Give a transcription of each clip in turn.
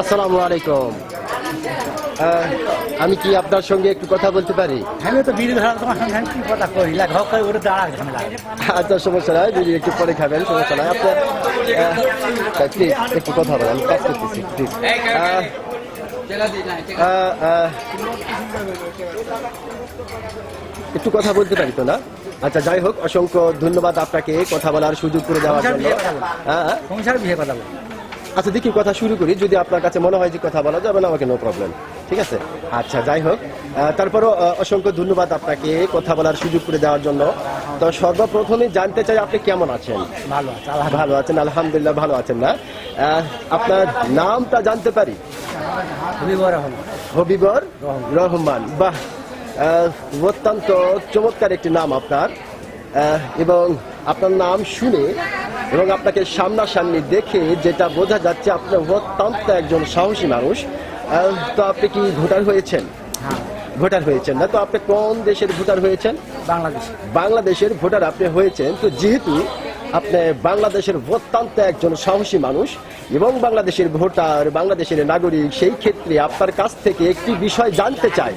আসসালামু আলাইকুম। আমি কি আপনার সঙ্গে একটু কথা বলতে পারি? আমি তো বিড়ি ধরা তোমার সঙ্গে আমি কি কথা করি লাগ হক করে ওটা দাঁড়া ঝামেলা আচ্ছা সমস্যা নাই যদি একটু পরে খাবেন সমস্যা নাই। আপনার একটু কথা বলেন কাজ করতেছি একটু কথা বলতে পারি তো না? আচ্ছা যাই হোক অসংখ্য ধন্যবাদ আপনাকে কথা বলার সুযোগ করে দেওয়ার জন্য। হ্যাঁ সংসার কথা আচ্ছা দেখি কথা শুরু করি। যদি আপনার কাছে মনে হয় যে কথা বলা যাবে না আমাকে নো প্রবলেম ঠিক আছে? আচ্ছা যাই হোক। তারপরও অসংখ্য ধন্যবাদ আপনাকে কথা বলার সুযোগ করে দেওয়ার জন্য। তো সর্বপ্রথমে জানতে চাই আপনি কেমন আছেন? ভালো আছে আল্লাহ ভালো আছেন আলহামদুলিল্লাহ ভালো আছেন না? আপনার নামটা জানতে পারি? হলো হবিবর রহমান। বাহ অত্যন্ত চমৎকার একটি নাম আপনার। এবং আপনার নাম শুনে এবং আপনাকে সামনাসামনি দেখে যেটা বোঝা যাচ্ছে আপনার অত্যন্ত একজন সাহসী মানুষ। তো আপনি কি ভোটার হয়েছেন? হ্যাঁ। ভোটার হয়েছেন না। তো আপনি কোন দেশের ভোটার হয়েছেন? বাংলাদেশ। বাংলাদেশের ভোটার আপনি হয়েছেন। তো যেহেতু আপনি বাংলাদেশের অত্যন্ত একজন সাহসী মানুষ এবং বাংলাদেশের ভোটার, বাংলাদেশের নাগরিক, সেই ক্ষেত্রে আপনার কাছ থেকে একটি বিষয় জানতে চাই।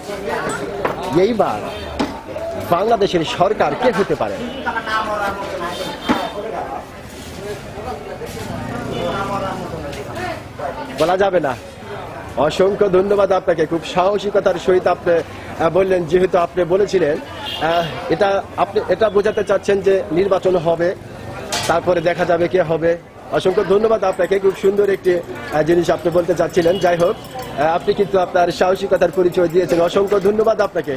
এইবার বাংলাদেশের সরকার কে হতে পারে? বলা যাবে না। অসংখ্য ধন্যবাদ আপনাকে। খুব সাহসিকতার সহিত আপনি বললেন, যেহেতু আপনি বলেছিলেন এটা আপনি, এটা বোঝাতে চাচ্ছেন যে নির্বাচন হবে। তারপরে দেখা যাবে কে হবে অসংখ্য ধন্যবাদ আপনাকে খুব সুন্দর একটি জিনিস আপনি বলতে চাচ্ছিলেন যাই হোক আপনি কিন্তু আপনার সাহসিকতার পরিচয় দিয়েছেন অসংখ্য ধন্যবাদ আপনাকে